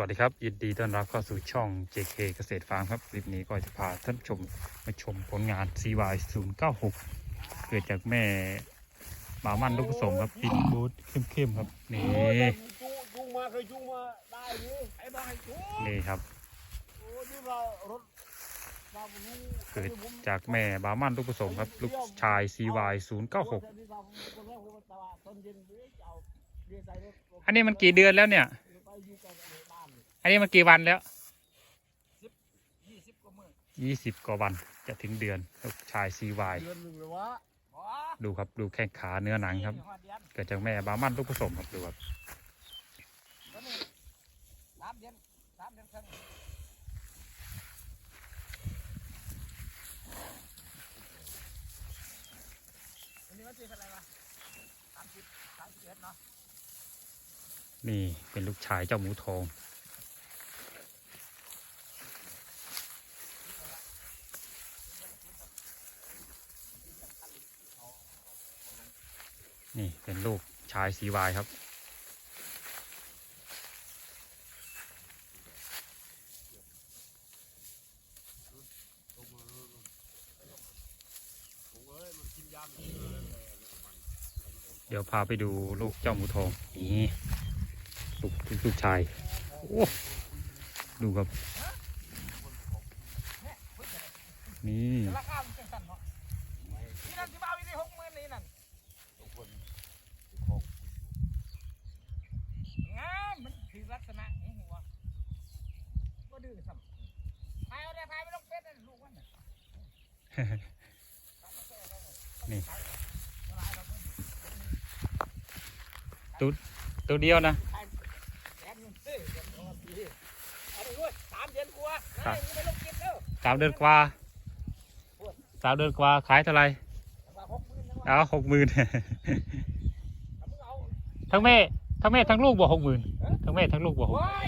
วัสดีครับยินดีต้อนรับเข้าสู่ช่อง JK เกษตรฟาร์มครับคลิปนี้ก็จะพาท่านชมมาชมผลงาน CY 096เกิดจากแม่บามันลูกผสมครับปิดบูทเข้มๆครับนี่จูจูงมาเคยจูงมาได้นี่ไอ้บ้าให้จูงนี่ครับโอ้นี่เรารถเกิดจากแม่บามันลูกผสมครับ ลูกชาย CY 096อันนี้มันกี่เดือนแล้วเนี่ย อันนี้มันกี่วันแล้วยี่สิบกว่ามือยี่สิบกว่าวันจะถึงเดือนลูกชาย CY เดือนหนึ่งเลยวะดูครับดูแข้งขาเนื้อหนังครับ เกิดจากแม่บามันลูกผสมครับดูครับสามเดือนสามเดือนครึ่งนี่วันที่เท่าไหร่วะสามสิบสามสิบเอ็ดเนาะนี่เป็นลูกชายเจ้าหมูทอง นี่เป็นลูกชายสีวายครับ เดี๋ยวพาไปดูลูกเจ้าหมูทอง นี่ลูกลูกชาย โอ้ดูครับ นี่ ราคามันเป็นสันเนาะนี่นั่นที่บ้าวิธีหกหมื่นนี่นั่นงามมันคือลักษณะนี้หัว ก็ดื้อสัมพายเอาได้พายไม่ต้องเป็ดนั่นลูกมันน่ะนี่ตัวเดียวนะแอบอยู่เฮ้ยเดี๋ยวเอามาปีเอาไปด้วยสามเดือนกว่าเฮ้ยมึงไปลงเก็บแล้วสามเดือนกว่าสามเดือนกว่าขายเท่าไหร่ว่าหกหมื่นนะวะเอาหกหมื่นถ้ามึงเอาทั้งแม่ทั้งแม่ทั้งลูกบวกหกหมื่นทั้งแม่ทั้งลูกบวกหกว้าย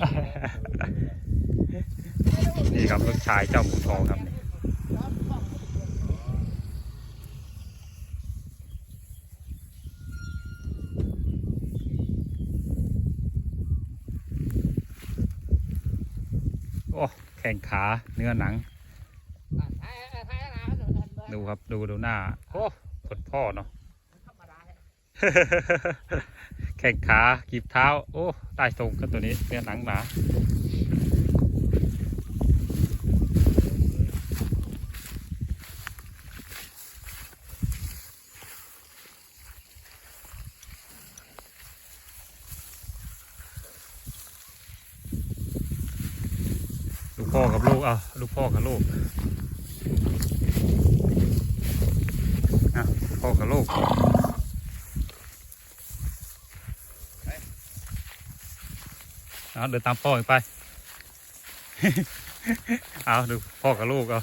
นี่ครับลูกชายเจ้าหมูทองครับโอ้แข้งขาเนื้อหนัง ดูครับดูดูหน้า โอ้ผดพ่อเนาะแข้งขากีบเท้า โอ้ใต้ทรงก็ตัวนี้เนื้อหนังหนา พ่อกับลูกอะลูกพ่อกับลูกนะพ่อกับลูกเอาเดินตามพ่อไป เอาดูพ่อกับลูกเอา